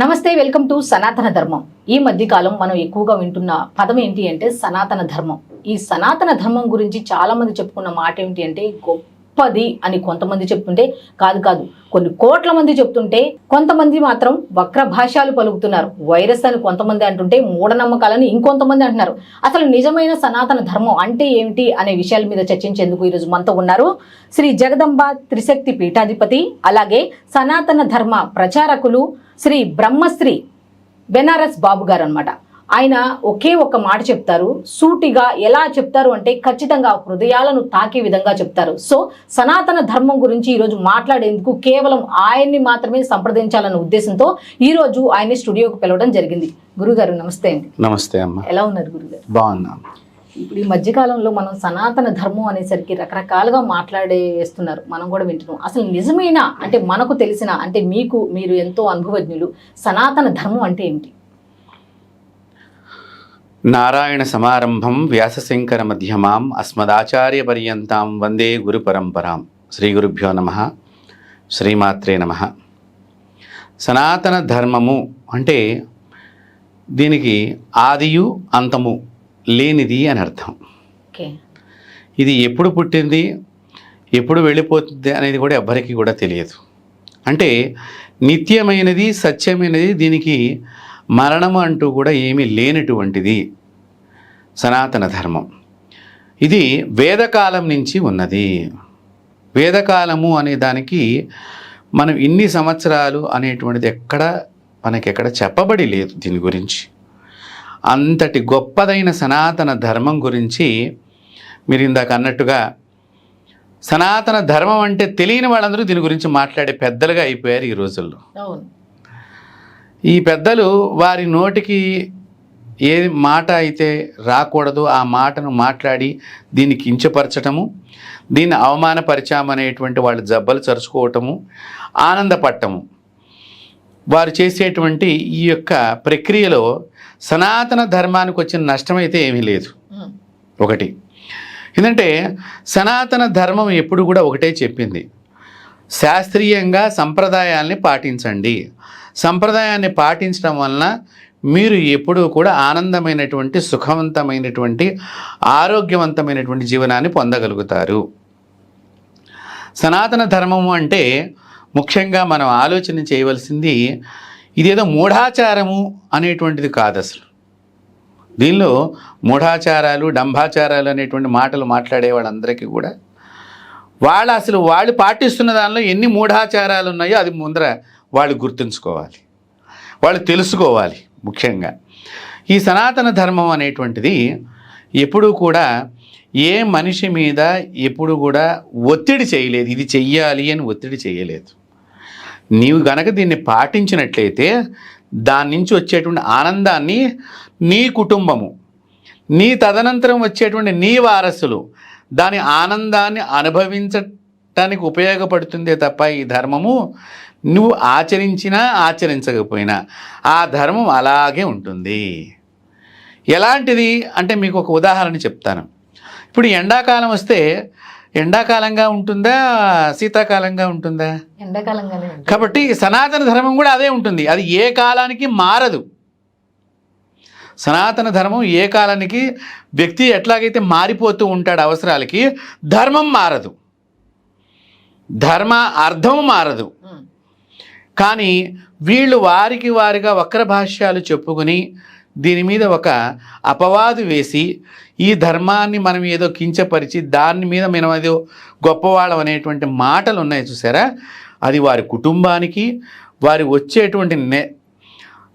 నమస్తే welcome to సనాతన ధర్మం. ఈ మధ్యకాలం మనం ఎక్కువగా వింటున్న పదం ఏంటి అంటే సనాతన ధర్మం. ఈ సనాతన ధర్మం గురించి చాలా మంది చెప్పుకున్న మాట ఏంటి అంటే గొప్పది అని కొంతమంది చెప్తుంటే కాదు కాదు. కొన్ని కోట్ల మంది చెప్తుంటే కొంతమంది మాత్రం వక్ర భాషలు పలుకుతున్నారు. వైరస్ అని కొంతమంది అంటుంటే మూఢనమ్మకాలని ఇంకొంతమంది అంటున్నారు. అసలు నిజమైన సనాతన ధర్మం అంటే ఏమిటి అనే విషయాల మీద చర్చించేందుకు ఈరోజు మనతో ఉన్నారు శ్రీ జగదంబ త్రిశక్తి పీఠాధిపతి అలాగే సనాతన ధర్మ ప్రచారకులు శ్రీ బ్రహ్మశ్రీ బెనారస్ బాబు గారు అనమాట ఆయన ఒకే ఒక మాట చెప్తారు సూటిగా ఎలా చెప్తారు అంటే ఖచ్చితంగా హృదయాలను తాకే విధంగా చెప్తారు. సో సనాతన ధర్మం గురించి ఈరోజు మాట్లాడేందుకు కేవలం ఆయన్ని మాత్రమే సంప్రదించాలన్న ఉద్దేశంతో ఈరోజు ఆయన్ని స్టూడియోకి పిలవడం జరిగింది. గురుగారు నమస్తే అండి. నమస్తే అమ్మ. ఎలా ఉన్నారు గురుగారు? బాగున్నాను ఇప్పుడు ఈ మధ్యకాలంలో మనం సనాతన ధర్మం అనేసరికి రకరకాలుగా మాట్లాడేస్తున్నారు. మనం కూడా వింటున్నాం. అసలు నిజమైన? అంటే మనకు తెలిసిన అంటే మీకు మీరు ఎంతో అనుభవజ్ఞులు సనాతన ధర్మం అంటే ఏమిటి? నారాయణ సమారంభం వ్యాసశంకర మధ్యమాం అస్మదాచార్య పర్యంతాం వందే గురు పరంపరాం. శ్రీ గురుభ్యో నమ. శ్రీమాత్రే నమ. సనాతన ధర్మము అంటే దీనికి ఆదియు అంతము లేనిది అని అర్థం. ఇది ఎప్పుడు పుట్టింది ఎప్పుడు వెళ్ళిపోతుంది అనేది కూడా ఎవ్వరికీ కూడా తెలియదు. అంటే నిత్యమైనది సత్యమైనది దీనికి మరణము అంటూ కూడా ఏమీ లేనటువంటిది సనాతన ధర్మం. ఇది వేదకాలం నుంచి ఉన్నది. వేదకాలము అనే దానికి మనం ఇన్ని సంవత్సరాలు అనేటువంటిది ఎక్కడ మనకెక్కడ చెప్పబడి లేదు దీని గురించి. అంతటి గొప్పదైన సనాతన ధర్మం గురించి మీరు ఇందాక అన్నట్టుగా సనాతన ధర్మం అంటే తెలియని వాళ్ళందరూ దీని గురించి మాట్లాడే పెద్దలుగా అయిపోయారు ఈ రోజుల్లో. ఈ పెద్దలు వారి నోటికి ఏ మాట అయితే రాకూడదో ఆ మాటను మాట్లాడి దీన్ని కించపరచటము దీన్ని అవమానపరిచామనేటువంటి వాళ్ళు జబ్బలు చరుచుకోవటము ఆనందపడటము. వారు చేసేటువంటి ఈ యొక్క ప్రక్రియలో సనాతన ధర్మానికి వచ్చిన నష్టం అయితే ఏమీ లేదు. ఒకటి. ఎందుకంటే సనాతన ధర్మం ఎప్పుడు కూడా ఒకటే చెప్పింది. శాస్త్రీయంగా సంప్రదాయాల్ని పాటించండి. సంప్రదాయాన్ని పాటించడం వలన మీరు ఎప్పుడూ కూడా ఆనందమైనటువంటి సుఖవంతమైనటువంటి ఆరోగ్యవంతమైనటువంటి జీవనాన్ని పొందగలుగుతారు. సనాతన ధర్మము అంటే ముఖ్యంగా మనం ఆలోచన చేయవలసింది ఇదేదో మూఢాచారము అనేటువంటిది కాదు అసలు దీనిలో మూఢాచారాలు డంభాచారాలు అనేటువంటి మాటలు మాట్లాడే వాళ్ళందరికీ కూడా వాళ్ళు అసలు వాళ్ళు పాటిస్తున్న దానిలో ఎన్ని మూఢాచారాలు ఉన్నాయో అది ముందర వాళ్ళు గుర్తుంచుకోవాలి. వాళ్ళు తెలుసుకోవాలి ముఖ్యంగా. ఈ సనాతన ధర్మం అనేటువంటిది ఎప్పుడూ కూడా ఏ మనిషి మీద ఎప్పుడు కూడా ఒత్తిడి చేయలేదు. ఇది చెయ్యాలి అని ఒత్తిడి చేయలేదు. నీవు గనక దీన్ని పాటించినట్లయితే దాని నుంచి వచ్చేటువంటి ఆనందాన్ని నీ కుటుంబము నీ తదనంతరం వచ్చేటువంటి నీ వారసులు దాని ఆనందాన్ని అనుభవించటానికి ఉపయోగపడుతుందే తప్ప ఈ ధర్మము నువ్వు ఆచరించినా ఆచరించకపోయినా ఆ ధర్మం అలాగే ఉంటుంది. ఎలాంటిది? అంటే మీకు ఒక ఉదాహరణ చెప్తాను. ఇప్పుడు ఎండాకాలం వస్తే ఎండాకాలంగా ఉంటుందా? శీతాకాలంగా ఉంటుందా? ఎండాకాలంగానే ఉంటుంది. కాబట్టి సనాతన ధర్మం కూడా అదే ఉంటుంది. అది ఏ కాలానికి మారదు. సనాతన ధర్మం ఏ కాలానికి వ్యక్తి ఎట్లాగైతే మారిపోతూ ఉంటాడు అవసరాలకి ధర్మం మారదు. ధర్మ అర్థం మారదు. కానీ వీళ్ళు వారికి వారిగా వక్ర భాష్యాలు చెప్పుకుని దీని మీద ఒక అపవాదు వేసి ఈ ధర్మాన్ని మనం ఏదో కించపరిచి దాని మీద మనం ఏదో గొప్పవాళ్ళం అనేటువంటి మాటలు ఉన్నాయి చూసారా? అది వారి కుటుంబానికి వారి వచ్చేటువంటి నె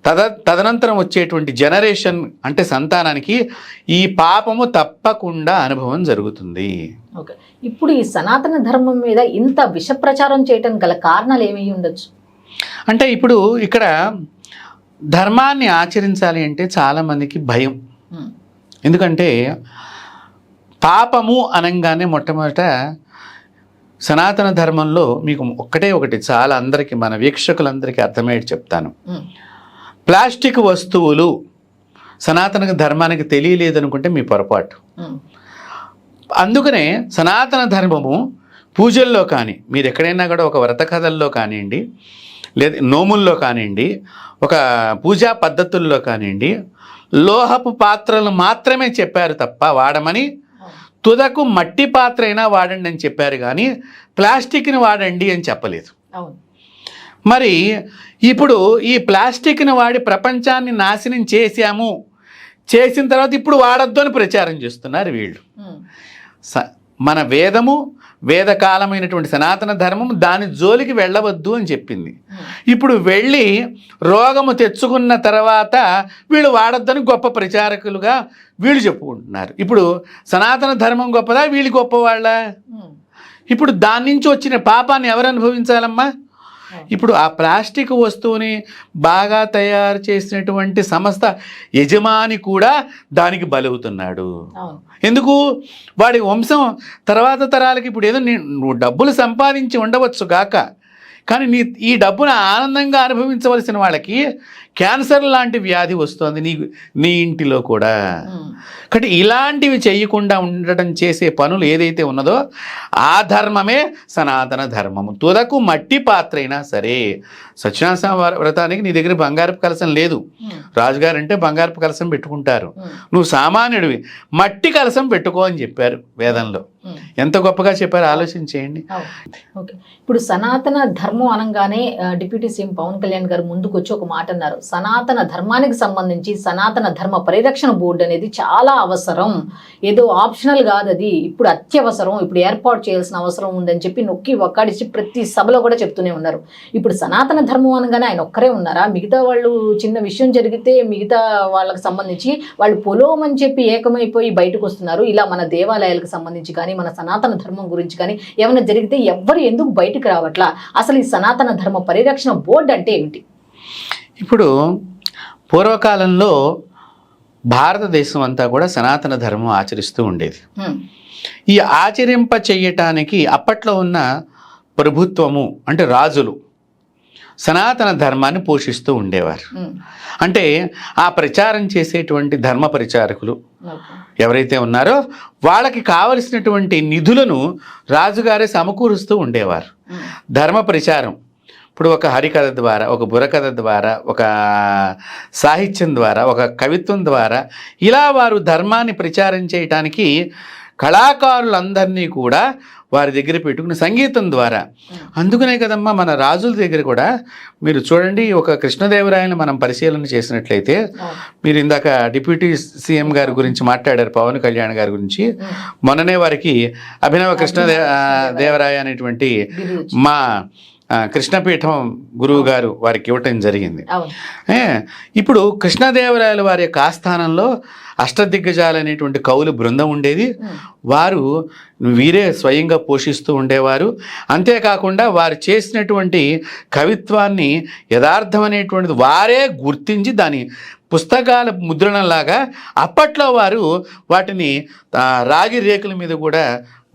తద తదనంతరం వచ్చేటువంటి జనరేషన్ అంటే సంతానానికి ఈ పాపము తప్పకుండా అనుభవం జరుగుతుంది. ఓకే. ఇప్పుడు ఈ సనాతన ధర్మం మీద ఇంత విష ప్రచారం చేయటం గల కారణాలు ఏమీ ఉండొచ్చు? అంటే ఇప్పుడు ఇక్కడ ధర్మాన్ని ఆచరించాలి అంటే చాలామందికి భయం. ఎందుకంటే పాపము అనగానే మొట్టమొదట సనాతన ధర్మంలో మీకు ఒక్కటే ఒకటి చాలా అందరికీ మన వీక్షకులందరికీ అర్థమయ్యేది చెప్తాను. ప్లాస్టిక్ వస్తువులు సనాతన ధర్మానికి తెలియలేదు అనుకుంటే మీ పొరపాటు. అందుకనే సనాతన ధర్మము పూజల్లో కానీ మీరు ఎక్కడైనా కూడా ఒక వ్రత కథల్లో కానివ్వండి లేదా నోముల్లో కానివ్వండి ఒక పూజా పద్ధతుల్లో కానివ్వండి లోహపు పాత్రలు మాత్రమే చెప్పారు తప్ప వాడమని తుదకు మట్టి పాత్ర అయినా వాడండి అని చెప్పారు కానీ ప్లాస్టిక్ని వాడండి అని చెప్పలేదు. మరి ఇప్పుడు ఈ ప్లాస్టిక్ని వాడి ప్రపంచాన్ని నాశనం చేశాము. చేసిన తర్వాత ఇప్పుడు వాడొద్దు అని ప్రచారం చేస్తున్నారు వీళ్ళు. మన వేదము వేదకాలమైనటువంటి సనాతన ధర్మం దాని జోలికి వెళ్ళవద్దు అని చెప్పింది. ఇప్పుడు వెళ్ళి రోగము తెచ్చుకున్న తర్వాత వీళ్ళు వాడొద్దని గొప్ప ప్రచారకులుగా వీళ్ళు చెప్పుకుంటున్నారు ఇప్పుడు సనాతన ధర్మం గొప్పదా వీళ్ళు గొప్పవాళ్ళ. ఇప్పుడు దాని నుంచి వచ్చిన పాపాన్ని ఎవరు అనుభవించాలమ్మా ఇప్పుడు ఆ ప్లాస్టిక్ వస్తువుని బాగా తయారు చేసినటువంటి సంస్థ యజమాని కూడా దానికి బలవుతున్నాడు. ఎందుకు? వాడి వంశం తర్వాత తరాలకి ఇప్పుడు ఏదో నువ్వు డబ్బులు సంపాదించి ఉండవచ్చు గాక. కానీ నీ ఈ డబ్బును ఆనందంగా అనుభవించవలసిన వాళ్ళకి క్యాన్సర్ లాంటి వ్యాధి వస్తుంది నీ నీ ఇంటిలో కూడా. కాబట్టి ఇలాంటివి చేయకుండా ఉండటం చేసే పనులు ఏదైతే ఉన్నదో ఆ ధర్మమే సనాతన ధర్మము తుదకు మట్టి పాత్ర అయినా సరే సత్యనారాయణ స్వామి వారి వ్రతానికి నీ దగ్గర బంగారపు కలసం లేదు. రాజుగారు అంటే బంగారపు కలసం పెట్టుకుంటారు. నువ్వు సామాన్యుడివి మట్టి కలసం పెట్టుకో అని చెప్పారు వేదంలో. ఎంత గొప్పగా చెప్పారు ఆలోచన చేయండి ఇప్పుడు సనాతన ధర్మం అనగానే డిప్యూటీ సీఎం పవన్ కళ్యాణ్ గారు ముందుకు వచ్చి ఒక మాట అన్నారు. సనాతన ధర్మానికి సంబంధించి సనాతన ధర్మ పరిరక్షణ బోర్డు అనేది చాలా అవసరం. ఏదో ఆప్షనల్ కాదు అది. ఇప్పుడు అత్యవసరం ఇప్పుడు ఏర్పాటు చేయాల్సిన అవసరం ఉందని చెప్పి నొక్కి ఒక్కాడిచి ప్రతి సభలో కూడా చెప్తూనే ఉన్నారు. ఇప్పుడు సనాతన ధర్మం అనగానే ఆయన ఒక్కరే ఉన్నారా? మిగతా వాళ్ళు చిన్న విషయం జరిగితే మిగతా వాళ్ళకి సంబంధించి వాళ్ళు పొలోం అని చెప్పి ఏకమైపోయి బయటకు వస్తున్నారు. ఇలా మన దేవాలయాలకు సంబంధించి కానీ మన సనాతన ధర్మం గురించి కానీ ఏమైనా జరిగితే ఎవ్వరు ఎందుకు బయటకు రావట్లా? అసలు ఈ సనాతన ధర్మ పరిరక్షణ బోర్డు అంటే ఏమిటి? ఇప్పుడు పూర్వకాలంలో భారతదేశం అంతా కూడా సనాతన ధర్మం ఆచరిస్తూ ఉండేది. ఈ ఆచరింప చెయ్యటానికి అప్పట్లో ఉన్న ప్రభుత్వము అంటే రాజులు సనాతన ధర్మాన్ని పోషిస్తూ ఉండేవారు. అంటే ఆ ప్రచారం చేసేటువంటి ధర్మ పరిచారకులు. ఎవరైతే ఉన్నారో వాళ్ళకి కావలసినటువంటి నిధులను రాజుగారే సమకూరుస్తూ ఉండేవారు. ధర్మ ప్రచారం ఇప్పుడు ఒక హరికథ ద్వారా ఒక బుర్రకథ ద్వారా ఒక సాహిత్యం ద్వారా ఒక కవిత్వం ద్వారా ఇలా వారు ధర్మాన్ని ప్రచారం చేయటానికి కళాకారులందరినీ కూడా వారి దగ్గర పెట్టుకుని సంగీతం ద్వారా అందుకనే కదమ్మా మన రాజుల దగ్గర కూడా మీరు చూడండి ఒక కృష్ణదేవరాయని మనం పరిశీలన చేసినట్లయితే. మీరు ఇందాక డిప్యూటీ సీఎం గారి గురించి మాట్లాడారు పవన్ కళ్యాణ్ గారి గురించి. మొన్ననే వారికి అభినవ కృష్ణ దేవరాయ అనేటువంటి. మా కృష్ణపీఠం గురువు గారు వారికి ఇవ్వటం జరిగింది. ఇప్పుడు కృష్ణదేవరాయల వారి యొక్క ఆస్థానంలో అష్టదిగ్గజాలు అనేటువంటి కవులు బృందం ఉండేది. వారు వీరే స్వయంగా పోషిస్తూ ఉండేవారు. అంతేకాకుండా వారు చేసినటువంటి కవిత్వాన్ని యథార్థం అనేటువంటిది వారే గుర్తించి దాని పుస్తకాల ముద్రణలాగా అప్పట్లో వారు వాటిని రాగి రేకుల మీద కూడా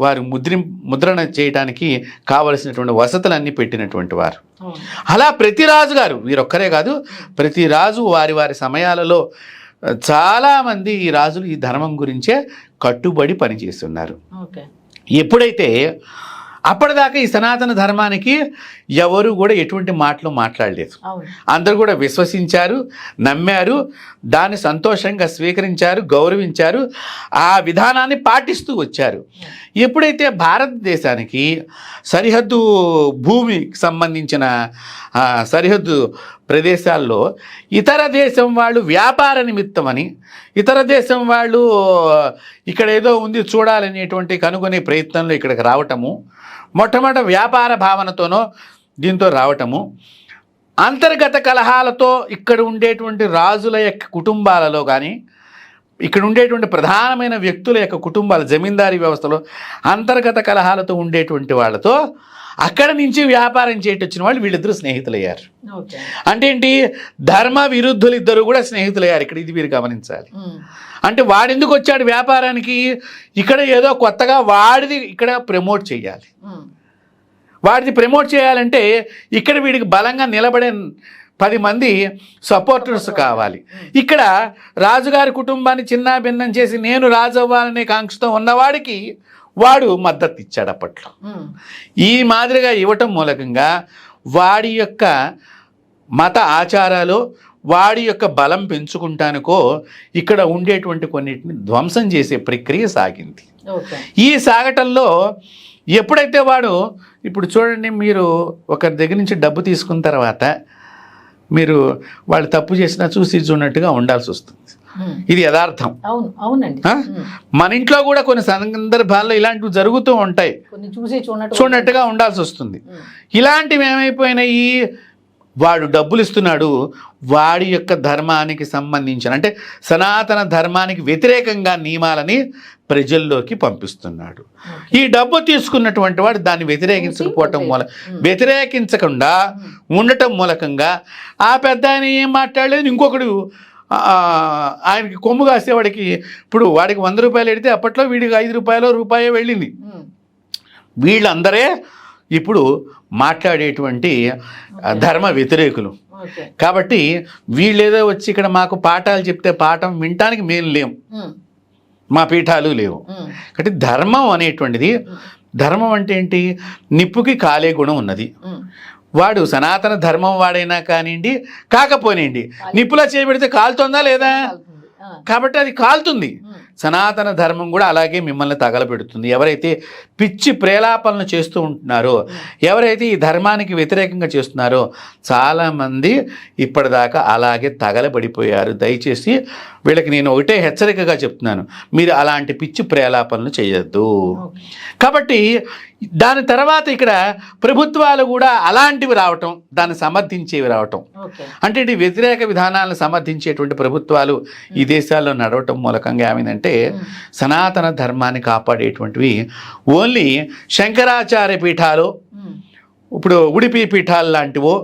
వారు ముద్రి ముద్రణ చేయడానికి కావలసినటువంటి వసతులన్నీ పెట్టినటువంటి వారు. అలా ప్రతి రాజు గారు వీరొక్కరే కాదు ప్రతి రాజు వారి వారి సమయాలలో చాలామంది ఈ రాజులు ఈ ధర్మం గురించే కట్టుబడి పనిచేస్తున్నారు. ఎప్పుడైతే అప్పటిదాకా ఈ సనాతన ధర్మానికి ఎవరు కూడా ఎటువంటి మాటలు మాట్లాడలేదు. అందరూ కూడా విశ్వసించారు నమ్మారు దాన్ని సంతోషంగా స్వీకరించారు గౌరవించారు ఆ విధానాన్ని పాటిస్తూ వచ్చారు. ఎప్పుడైతే భారతదేశానికి సరిహద్దు భూమికి సంబంధించిన సరిహద్దు ప్రదేశాల్లో ఇతర దేశం వాళ్ళు వ్యాపార నిమిత్తమని ఇతర దేశం వాళ్ళు ఇక్కడ ఏదో ఉంది చూడాలనేటువంటి కనుగొనే ప్రయత్నంలో ఇక్కడికి రావటము మొట్టమొదటి వ్యాపార భావనతోనో దీంతో రావటము. అంతర్గత కలహాలతో ఇక్కడ ఉండేటువంటి రాజుల యొక్క కుటుంబాలలో కానీ ఇక్కడ ఉండేటువంటి ప్రధానమైన వ్యక్తుల యొక్క కుటుంబాల జమీందారీ వ్యవస్థలో అంతర్గత కలహాలతో ఉండేటువంటి వాళ్ళతో అక్కడ నుంచి వ్యాపారం చేయటొచ్చిన వాళ్ళు వీళ్ళిద్దరూ స్నేహితులయ్యారు. అంటే ఏంటి? ధర్మ విరుద్ధులు ఇద్దరు కూడా స్నేహితులయ్యారు. ఇక్కడ ఇది మీరు గమనించాలి. అంటే వాడెందుకు వచ్చాడు వ్యాపారానికి? ఇక్కడ ఏదో కొత్తగా వాడిది ఇక్కడ ప్రమోట్ చేయాలి. వాడిది ప్రమోట్ చేయాలంటే ఇక్కడ వీడికి బలంగా నిలబడే పది మంది సపోర్టర్స్ కావాలి. ఇక్కడ రాజుగారి కుటుంబాన్ని చిన్న భిన్నం చేసి నేను రాజు అవ్వాలనే కాంక్షతో ఉన్నవాడికి వాడు మద్దతు ఇచ్చాడు అప్పట్లో. ఈ మాదిరిగా ఇవ్వటం మూలకంగా వాడి యొక్క మత ఆచారాలు వాడి యొక్క బలం పెంచుకుంటానికో ఇక్కడ ఉండేటువంటి కొన్నిటిని ధ్వంసం చేసే ప్రక్రియ సాగింది ఈ సాగటంలో ఎప్పుడైతే వాడు ఇప్పుడు చూడండి మీరు ఒకరి దగ్గర నుంచి డబ్బు తీసుకున్న తర్వాత మీరు వాళ్ళు తప్పు చేసినా చూసి చూడనట్టుగా ఉండాల్సి వస్తుంది. ఇది యథార్థం. అవును అవునండి. మన ఇంట్లో కూడా కొన్ని సందర్భాల్లో ఇలాంటివి జరుగుతూ ఉంటాయి. చూసి చూడనట్టుగా ఉండాల్సి వస్తుంది. ఇలాంటివి ఏమైపోయినాయి? వాడు డబ్బులు ఇస్తున్నాడు వాడి యొక్క ధర్మానికి సంబంధించిన అంటే సనాతన ధర్మానికి వ్యతిరేకంగా నియమాలని ప్రజల్లోకి పంపిస్తున్నాడు. ఈ డబ్బు తీసుకున్నటువంటి వాడు దాన్ని వ్యతిరేకించకపోవటం మూల వ్యతిరేకించకుండా ఉండటం మూలకంగా ఆ పెద్ద ఆయన ఏం మాట్లాడలేదు ఇంకొకడు ఆయనకి కొమ్ము కాసేవాడికి ఇప్పుడు వాడికి వంద రూపాయలు ఎడితే అప్పట్లో వీడికి ఐదు రూపాయలు రూపాయో వెళ్ళింది. వీళ్ళందరే ఇప్పుడు మాట్లాడేటువంటి ధర్మ వ్యతిరేకులు. కాబట్టి వీళ్ళేదో వచ్చి ఇక్కడ మాకు పాఠాలు చెప్తే పాఠం వినటానికి మేము లేం. ఉమ్. మా పీఠాలు లేవు. కాబట్టి ధర్మం అనేటువంటిది ధర్మం అంటే ఏంటి? నిప్పుకి కాలే గుణం ఉన్నది. వాడు సనాతన ధర్మం వాడైనా కానివ్వండి కాకపోనివ్వండి నిప్పులా చేయబెడితే కాలుతుందా లేదా. కాబట్టి అది కాలుతుంది. సనాతన ధర్మం కూడా అలాగే మిమ్మల్ని తగలబెడుతుంది. ఎవరైతే పిచ్చి ప్రేలాపనలు చేస్తూ ఉంటున్నారో ఎవరైతే ఈ ధర్మానికి వ్యతిరేకంగా చేస్తున్నారో చాలామంది ఇప్పటిదాకా అలాగే తగలబడిపోయారు. దయచేసి వీళ్ళకి నేను ఒకటే హెచ్చరికగా చెప్తున్నాను. మీరు అలాంటి పిచ్చి ప్రేలాపనలు చేయొద్దు. కాబట్టి దాని తర్వాత ఇక్కడ ప్రభుత్వాలు కూడా అలాంటివి రావటం దాన్ని సమర్థించేవి రావటం. అంటే ఇది వ్యతిరేక విధానాలను సమర్థించేటువంటి ప్రభుత్వాలు ఈ దేశాల్లో నడవటం మూలకంగా ఏమైందంటే సనాతన ధర్మాన్ని కాపాడేటువంటివి ఓన్లీ శంకరాచార్య పీఠాలు. ఇప్పుడు ఉడిపి పీఠాలు లాంటివో.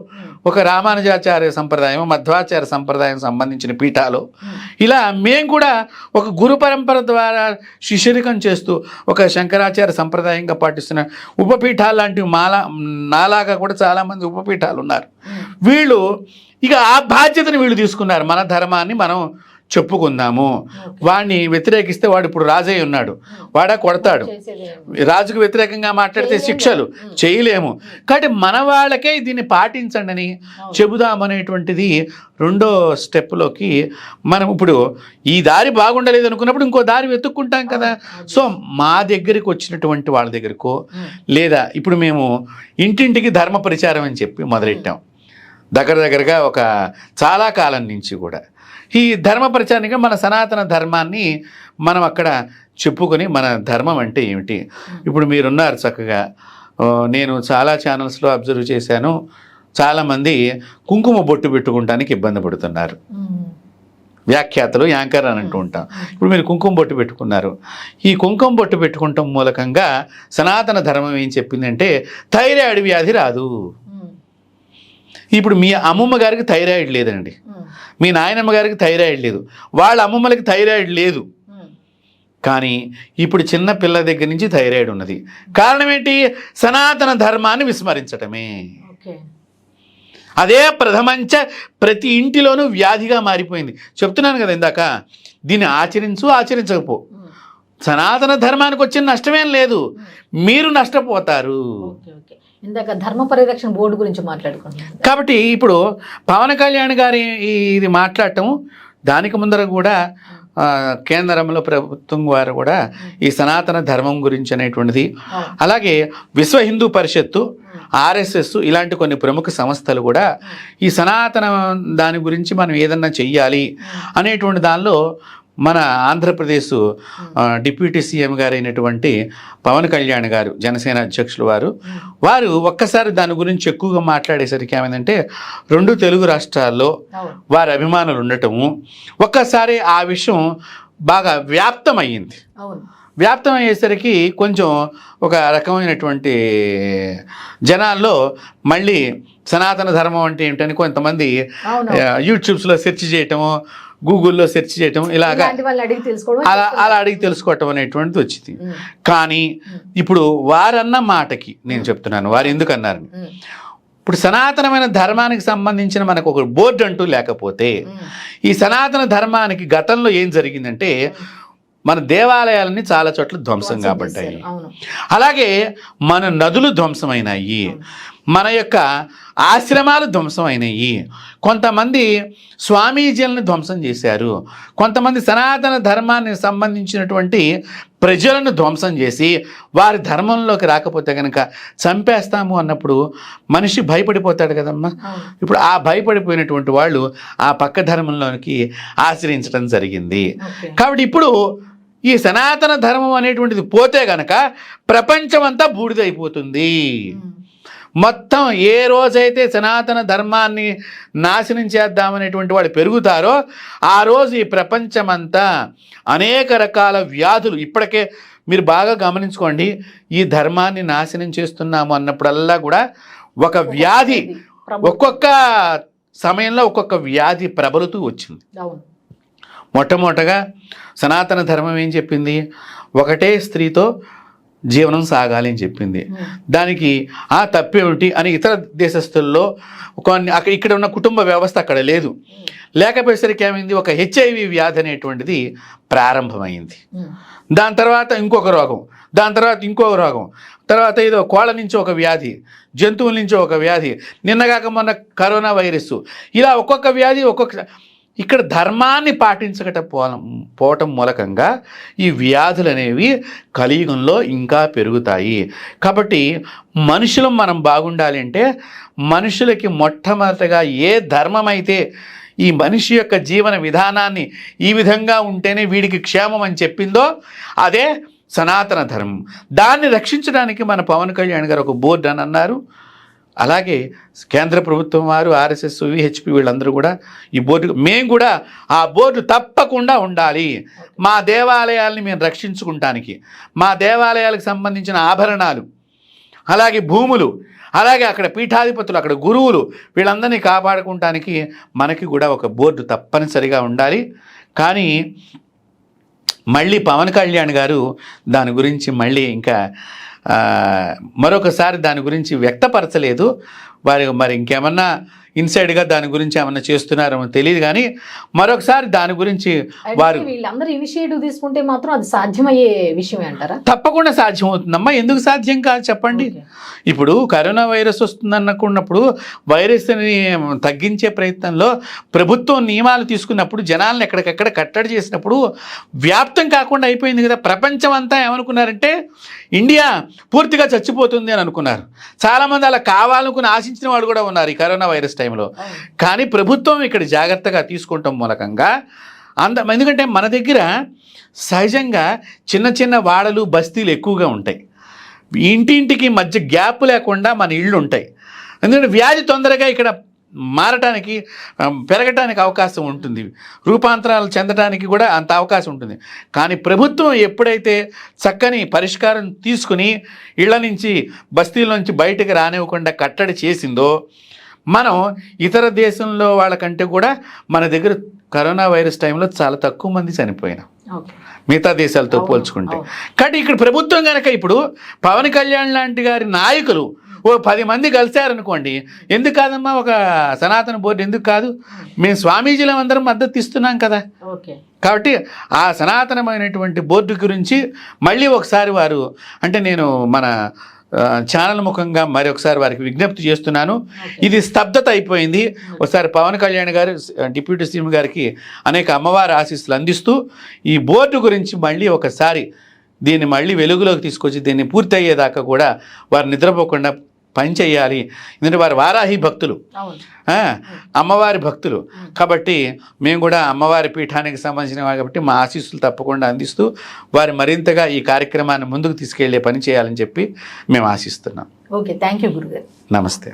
ఒక రామానుజాచార్య సంప్రదాయం మధ్వాచార్య సంప్రదాయం సంబంధించిన పీఠాలు. ఇలా మేము కూడా ఒక గురు పరంపర ద్వారా శిష్యరికం చేస్తూ ఒక శంకరాచార్య సంప్రదాయంగా పాటిస్తున్న ఉపపీఠాలు లాంటివి మాలా నాలాగా కూడా చాలామంది ఉపపీఠాలు ఉన్నారు. వీళ్ళు ఇక ఆ బాధ్యతను వీళ్ళు తీసుకున్నారు మన ధర్మాన్ని మనం చెప్పుకుందాము. వాడిని వ్యతిరేకిస్తే వాడు ఇప్పుడు రాజయ్య ఉన్నాడు. వాడా కొడతాడు? రాజుకు వ్యతిరేకంగా మాట్లాడితే శిక్షలు. చేయలేము. కాబట్టి మన వాళ్ళకే దీన్ని పాటించండి అని చెబుదామనేటువంటిది రెండో స్టెప్లోకి మనం ఇప్పుడు ఈ దారి బాగుండలేదు అనుకున్నప్పుడు ఇంకో దారి వెతుక్కుంటాం కదా. సో మా దగ్గరికి వచ్చినటువంటి వాళ్ళ దగ్గరకో. లేదా ఇప్పుడు మేము ఇంటింటికి ధర్మ ప్రచారం అని చెప్పి మొదలెట్టాం. దగ్గర దగ్గరగా ఒక చాలా కాలం నుంచి కూడా. ఈ ధర్మ ప్రచారంగా మన సనాతన ధర్మాన్ని మనం అక్కడ చెప్పుకొని మన ధర్మం అంటే ఏమిటి? ఇప్పుడు మీరున్నారు చక్కగా. నేను చాలా ఛానల్స్లో అబ్జర్వ్ చేశాను. చాలామంది కుంకుమ బొట్టు పెట్టుకుంటానికి ఇబ్బంది పడుతున్నారు. వ్యాఖ్యాతలు యాంకర్ అని అంటూ ఉంటాం. ఇప్పుడు మీరు కుంకుమ బొట్టు పెట్టుకున్నారు. ఈ కుంకుమ బొట్టు పెట్టుకుంటాం మూలకంగా సనాతన ధర్మం ఏం చెప్పిందంటే థైరాయిడ్ వ్యాధి రాదు. ఇప్పుడు మీ అమ్మమ్మ గారికి థైరాయిడ్ లేదండి. మీ నాయనమ్మ గారికి థైరాయిడ్ లేదు. వాళ్ళ అమ్మమ్మలకి థైరాయిడ్ లేదు. కానీ ఇప్పుడు చిన్న పిల్ల దగ్గర నుంచి థైరాయిడ్ ఉన్నది. కారణం ఏంటి? సనాతన ధర్మాన్ని విస్మరించటమే. అదే ప్రథమంచ ప్రతి ఇంటిలోనూ వ్యాధిగా మారిపోయింది. చెప్తున్నాను కదా ఇందాక దీన్ని ఆచరించు ఆచరించకపో. సనాతన ధర్మానికి వచ్చిన నష్టమేం లేదు. మీరు నష్టపోతారు. ఇందాక ధర్మ పరిరక్షణ బోర్డు గురించి మాట్లాడుకుంటున్నాం కాబట్టి ఇప్పుడు పవన్ కళ్యాణ్ గారి ఇది మాట్లాడటం దానికి ముందర కూడా కేంద్రంలో ప్రభుత్వం వారు కూడా ఈ సనాతన ధర్మం గురించి అనేటువంటిది. అలాగే విశ్వ హిందూ పరిషత్తు ఆర్ఎస్ఎస్ ఇలాంటి కొన్ని ప్రముఖ సంస్థలు కూడా ఈ సనాతన దాని గురించి మనం ఏదన్నా చెయ్యాలి అనేటువంటి దానిలో మన ఆంధ్రప్రదేశ్ డిప్యూటీ సీఎం గారైనటువంటి పవన్ కళ్యాణ్ గారు జనసేన అధ్యక్షులు వారు వారు ఒక్కసారి దాని గురించి ఎక్కువగా మాట్లాడేసరికి ఏమైందంటే రెండు తెలుగు రాష్ట్రాల్లో వారి అభిమానులు ఉండటము ఒక్కసారి ఆ విషయం బాగా వ్యాప్తమయ్యింది. వ్యాప్తం అయ్యేసరికి కొంచెం ఒక రకమైనటువంటి జనాల్లో మళ్ళీ సనాతన ధర్మం అంటే ఏమిటని కొంతమంది యూట్యూబ్స్లో సెర్చ్ చేయటము గూగుల్లో సెర్చ్ చేయటం ఇలాగా అలా అలా అడిగి తెలుసుకోవటం అనేటువంటిది వచ్చింది. కానీ ఇప్పుడు వారన్న మాటకి నేను చెప్తున్నాను వారు ఎందుకు అన్నారని ఉమ్. ఇప్పుడు సనాతనమైన ధర్మానికి సంబంధించిన మనకు ఒక బోర్డు అంటూ లేకపోతే. ఈ సనాతన ధర్మానికి గతంలో ఏం జరిగిందంటే మన దేవాలయాలన్నీ చాలా చోట్ల ధ్వంసం కాబట్టాయి. అలాగే మన నదులు ధ్వంసమైనాయి. మన యొక్క ఆశ్రమాలు ధ్వంసం అయినాయి కొంతమంది స్వామీజీలను ధ్వంసం చేశారు కొంతమంది సనాతన ధర్మాన్ని సంబంధించినటువంటి ప్రజలను ధ్వంసం చేసి వారి ధర్మంలోకి రాకపోతే కనుక చంపేస్తాము అన్నప్పుడు మనిషి భయపడిపోతాడు కదమ్మా. ఇప్పుడు ఆ భయపడిపోయినటువంటి వాళ్ళు ఆ పక్క ధర్మంలోనికి ఆశ్రయించడం జరిగింది. కాబట్టి ఇప్పుడు ఈ సనాతన ధర్మం అనేటువంటిది పోతే గనక ప్రపంచమంతా బూడిదైపోతుంది ఉమ్. మొత్తం ఏ రోజైతే సనాతన ధర్మాన్ని నాశనం చేద్దామనేటువంటి వాళ్ళు పెరుగుతారో ఆ రోజు ఈ ప్రపంచమంతా అనేక రకాల వ్యాధులు ఇప్పటికే మీరు బాగా గమనించుకోండి ఈ ధర్మాన్ని నాశనం చేస్తున్నాము అన్నప్పుడల్లా కూడా ఒక వ్యాధి ఒక్కొక్క సమయంలో ఒక్కొక్క వ్యాధి ప్రబలుతూ వచ్చింది. మొట్టమొదటగా సనాతన ధర్మం ఏం చెప్పింది? ఒకటే స్త్రీతో జీవనం సాగాలి అని చెప్పింది. ఉమ్. దానికి ఆ తప్పేమిటి అని ఇతర దేశస్తుల్లో కొన్ని అక్కడ ఇక్కడ ఉన్న కుటుంబ వ్యవస్థ అక్కడ లేదు. లేకపోయేసరికి ఏమైంది? ఒక హెచ్ఐవి వ్యాధి అనేటువంటిది ప్రారంభమైంది. ఉమ్. దాని తర్వాత ఇంకొక రోగం. దాని తర్వాత ఇంకొక రోగం. తర్వాత ఏదో కోళ్ళ నుంచి ఒక వ్యాధి జంతువుల నుంచి ఒక వ్యాధి నిన్నగాక మొన్న కరోనా వైరస్ ఇలా ఒక్కొక్క వ్యాధి ఒక్కొక్క ఇక్కడ ధర్మాన్ని పాటించకట పోవటం మూలకంగా ఈ వ్యాధులు అనేవి కలియుగంలో ఇంకా పెరుగుతాయి. కాబట్టి మనుషులు మనం బాగుండాలి అంటే మనుషులకి మొట్టమొదటిగా ఏ ధర్మమైతే ఈ మనిషి యొక్క జీవన విధానాన్ని ఈ విధంగా ఉంటేనే వీడికి క్షేమం అని చెప్పిందో అదే సనాతన ధర్మం. దాన్ని రక్షించడానికి మన పవన్ కళ్యాణ్ గారు ఒక బోర్డు అని అన్నారు. అలాగే కేంద్ర ప్రభుత్వం వారు ఆర్ఎస్ఎస్ విహెచ్పి వీళ్ళందరూ కూడా ఈ బోర్డు మేము కూడా ఆ బోర్డు తప్పకుండా ఉండాలి. మా దేవాలయాల్ని మేము రక్షించుకుంటానికి. మా దేవాలయాలకు సంబంధించిన ఆభరణాలు అలాగే భూములు అలాగే అక్కడ పీఠాధిపతులు అక్కడ గురువులు వీళ్ళందరినీ కాపాడుకుంటానికి మనకి కూడా ఒక బోర్డు తప్పనిసరిగా ఉండాలి. కానీ మళ్ళీ పవన్ కళ్యాణ్ గారు దాని గురించి మళ్ళీ ఇంకా మరొకసారి దాని గురించి వ్యక్తపరచలేదు. వారి మరి ఇంకేమన్నా ఇన్సైడ్గా దాని గురించి ఏమన్నా చేస్తున్నారేమో తెలియదు కానీ మరొకసారి దాని గురించి వారు వీళ్ళందరూ ఇనిషియేటివ్ తీసుకుంటే మాత్రం అది సాధ్యమయ్యే విషయమే అంటారా? తప్పకుండా సాధ్యం అవుతుందమ్మా ఎందుకు సాధ్యం కాదు చెప్పండి. ఇప్పుడు కరోనా వైరస్ వస్తుందన్నకున్నప్పుడు వైరస్ని తగ్గించే ప్రయత్నంలో ప్రభుత్వం నియమాలు తీసుకున్నప్పుడు జనాలను ఎక్కడికెక్కడ కట్టడి చేసినప్పుడు వ్యాప్తం కాకుండా అయిపోయింది కదా. ప్రపంచం అంతా ఏమనుకున్నారంటే ఇండియా పూర్తిగా చచ్చిపోతుంది అని అనుకున్నారు. చాలామంది అలా కావాలనుకుని ఆశించిన వాళ్ళు కూడా ఉన్నారు ఈ కరోనా వైరస్ టైంలో. కానీ ప్రభుత్వం ఇక్కడ జాగ్రత్తగా తీసుకుంటాం మూలకంగా అంద ఎందుకంటే మన దగ్గర సహజంగా చిన్న చిన్న వాడలు బస్తీలు ఎక్కువగా ఉంటాయి. ఇంటింటికి మధ్య గ్యాప్ లేకుండా మన ఇళ్ళు ఉంటాయి. ఎందుకంటే వ్యాధి తొందరగా ఇక్కడ మారటానికి పెరగటానికి అవకాశం ఉంటుంది. రూపాంతరాలు చెందడానికి కూడా అంత అవకాశం ఉంటుంది. కానీ ప్రభుత్వం ఎప్పుడైతే చక్కని పరిష్కారం తీసుకుని ఇళ్ళ నుంచి బస్తీల నుంచి బయటకు రానివ్వకుండా కట్టడి చేసిందో మనం ఇతర దేశంలో వాళ్ళకంటే కూడా మన దగ్గర కరోనా వైరస్ టైంలో చాలా తక్కువ మంది చనిపోయినాం. మిగతా దేశాలతో పోల్చుకుంటే. కాబట్టి ఇక్కడ ప్రభుత్వం కనుక ఇప్పుడు పవన్ కళ్యాణ్ లాంటి గారి నాయకులు ఓ పది మంది కలిశారనుకోండి ఎందుకు కాదమ్మా ఒక సనాతన బోర్డు ఎందుకు కాదు? మేము స్వామీజీలం అందరం మద్దతు ఇస్తున్నాం కదా. ఓకే. కాబట్టి ఆ సనాతనమైనటువంటి బోర్డు గురించి మళ్ళీ ఒకసారి వారు అంటే నేను మన ఛానల్ ముఖంగా మరి ఒకసారి వారికి విజ్ఞప్తి చేస్తున్నాను. ఇది స్తబ్దత అయిపోయింది. ఒకసారి పవన్ కళ్యాణ్ గారు డిప్యూటీ సీఎం గారికి అనేక అమ్మవారి ఆశీస్సులు అందిస్తూ ఈ బోర్డు గురించి మళ్ళీ ఒకసారి దీన్ని మళ్ళీ వెలుగులోకి తీసుకొచ్చి దీన్ని పూర్తి అయ్యేదాకా కూడా వారు నిద్రపోకుండా పని చేయాలి. ఎందుకంటే వారు వారాహి భక్తులు. అమ్మవారి భక్తులు. కాబట్టి మేము కూడా అమ్మవారి పీఠానికి సంబంధించిన వారు కాబట్టి మా ఆశీస్సులు తప్పకుండా అందిస్తూ వారు మరింతగా ఈ కార్యక్రమాన్ని ముందుకు తీసుకెళ్ళే పని చేయాలని చెప్పి మేము ఆశిస్తున్నాం. ఓకే. థ్యాంక్ యూ గురుగారు. నమస్తే.